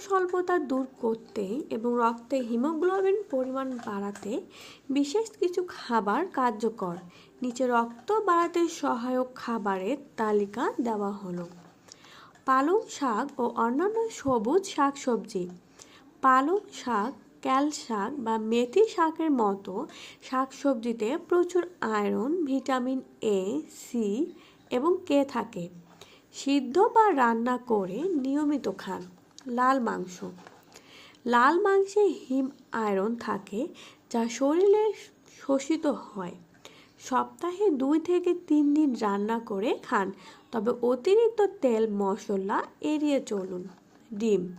স্বল্পতা দূর করতে এবং রক্তে হিমোগ্লোবিন পরিমাণ বাড়াতে বিশেষ কিছু খাবার কার্যকর। নিচে রক্ত বাড়াতে সহায়ক খাবারের তালিকা দেওয়া হলো। পালং শাক ও অন্যান্য সবুজ শাকসবজি। পালং শাক, ক্যাল শাক বা মেথি শাকের মতো শাকসবজিতে প্রচুর আয়রন, ভিটামিন এ সি এবং কে থাকে। সিদ্ধ বা রান্না করে নিয়মিত খান। লাল মাংস। লাল মাংসে হিম আয়রন থাকে যা শরীরে শোষিত হয়। সপ্তাহে দুই থেকে তিন দিন রান্না করে খান, তবে অতিরিক্ত তেল, মশলা এড়িয়ে চলুন। ডিম।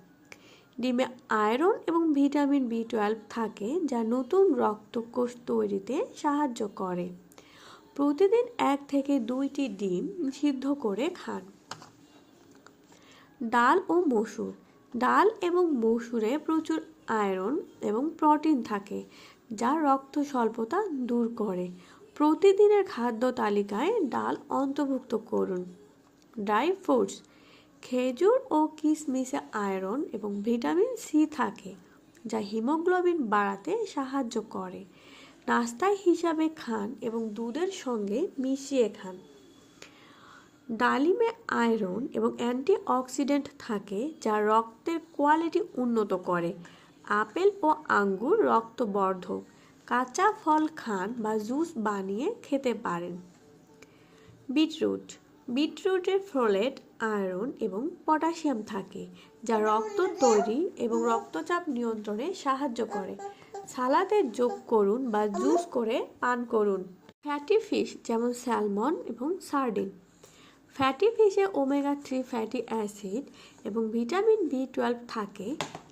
ডিমে আয়রন এবং ভিটামিন বি টুয়েলভ থাকে যা নতুন রক্তকোষ তৈরিতে সাহায্য করে। প্রতিদিন এক থেকে দুইটি ডিম সিদ্ধ করে খান। ডাল ও মসুর। ডাল এবং মসুরে প্রচুর আয়রন এবং প্রোটিন থাকে, যা রক্ত স্বল্পতা দূর করে। প্রতিদিনের খাদ্য তালিকায় ডাল অন্তর্ভুক্ত করুন। ড্রাই ফ্রুটস, খেজুর ও কিশমিশে আয়রন এবং ভিটামিন সি থাকে, যা হিমোগ্লোবিন বাড়াতে সাহায্য করে। নাস্তায় হিসাবে খান এবং দুধের সঙ্গে মিশিয়ে খান। ডালিমে আয়রন এবং অ্যান্টিঅক্সিডেন্ট থাকে যা রক্তের কোয়ালিটি উন্নত করে। আপেল ও আঙ্গুর রক্তবর্ধক, কাঁচা ফল খান বা জুস বানিয়ে খেতে পারেন। বিটরুট বিটরুটে ফোলেট আয়রন এবং পটাশিয়াম থাকে, যা রক্ত তৈরি এবং রক্তচাপ নিয়ন্ত্রণে সাহায্য করে। সালাদে যোগ করুন বা জুস করে পান করুন। ফ্যাটি ফিশ যেমন স্যালমন এবং সার্ডিন। ফ্যাটি ফিশে ওমেগা থ্রি ফ্যাটি অ্যাসিড এবং ভিটামিন বি টুয়েলভ থাকে,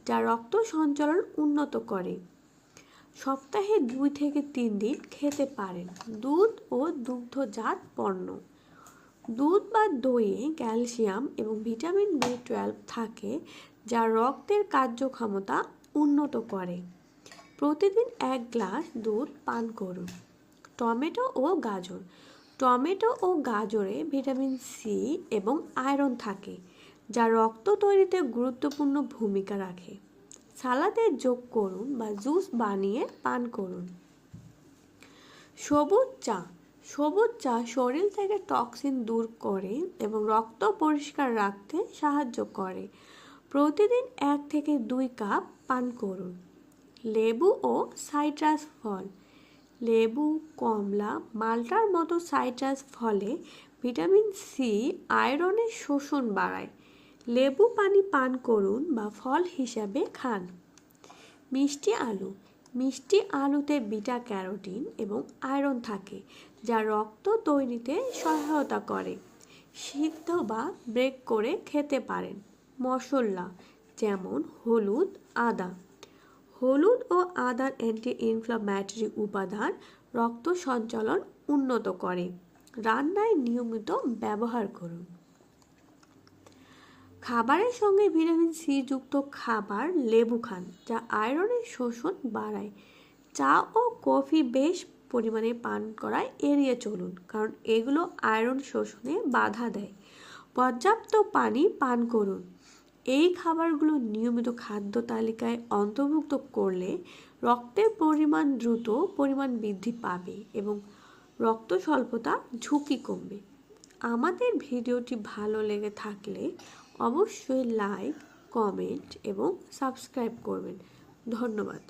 যা রক্ত সঞ্চালন উন্নত করে। সপ্তাহে দুই থেকে তিন দিন খেতে পারেন দুধ ও দুগ্ধজাত পণ্য। দুধ বা দইয়ে ক্যালসিয়াম এবং ভিটামিন বি টুয়েলভ থাকে, যা রক্তের কার্যক্ষমতা উন্নত করে। প্রতিদিন এক গ্লাস দুধ পান করুন। টমেটো ও গাজর টমেটো ও গাজরে ভিটামিন সি এবং আয়রন থাকে, যা রক্ত তৈরিতে গুরুত্বপূর্ণ ভূমিকা রাখে। সালাদে যোগ করুন বা জুস বানিয়ে পান করুন। সবুজ চা সবুজ চা শরীর থেকে টক্সিন দূর করে এবং রক্ত পরিষ্কার রাখতে সাহায্য করে। প্রতিদিন এক থেকে দুই কাপ পান করুন। লেবু ও সাইট্রাস ফল লেবু, কমলা, মাল্টার মতো সাইট্রাস ফলে ভিটামিন সি আয়রনের শোষণ বাড়ায়। লেবু পানি পান করুন বা ফল হিসাবে খান। মিষ্টি আলু। মিষ্টি আলুতে বিটা ক্যারোটিন এবং আয়রন থাকে, যা রক্ত তৈরিতে সহায়তা করে। সিদ্ধ বা ব্রেক করে খেতে পারেন। মশলা, যেমন হলুদ, আদা। হলুদ ও আদার অ্যান্টি ইনফ্লামেটরি উপাদান রক্ত সঞ্চালন উন্নত করে। রান্নায় নিয়মিত ব্যবহার করুন। খাবারের সঙ্গে ভিটামিন সি যুক্ত খাবার লেবু খান, যা আয়রনের শোষণ বাড়ায়। চা ও কফি বেশ পরিমাণে পান করায় এড়িয়ে চলুন, কারণ এগুলো আয়রন শোষণে বাধা দেয়। পর্যাপ্ত পানি পান করুন। এই খাবারগুলো নিয়মিত খাদ্য তালিকায় অন্তর্ভুক্ত করলে রক্তের পরিমাণ দ্রুত পরিমাণ বৃদ্ধি পাবে এবং রক্ত স্বল্পতা ঝুঁকি কমবে। আমাদের ভিডিওটি ভালো লেগে থাকলে অবশ্যই লাইক, কমেন্ট এবং সাবস্ক্রাইব করবেন। ধন্যবাদ।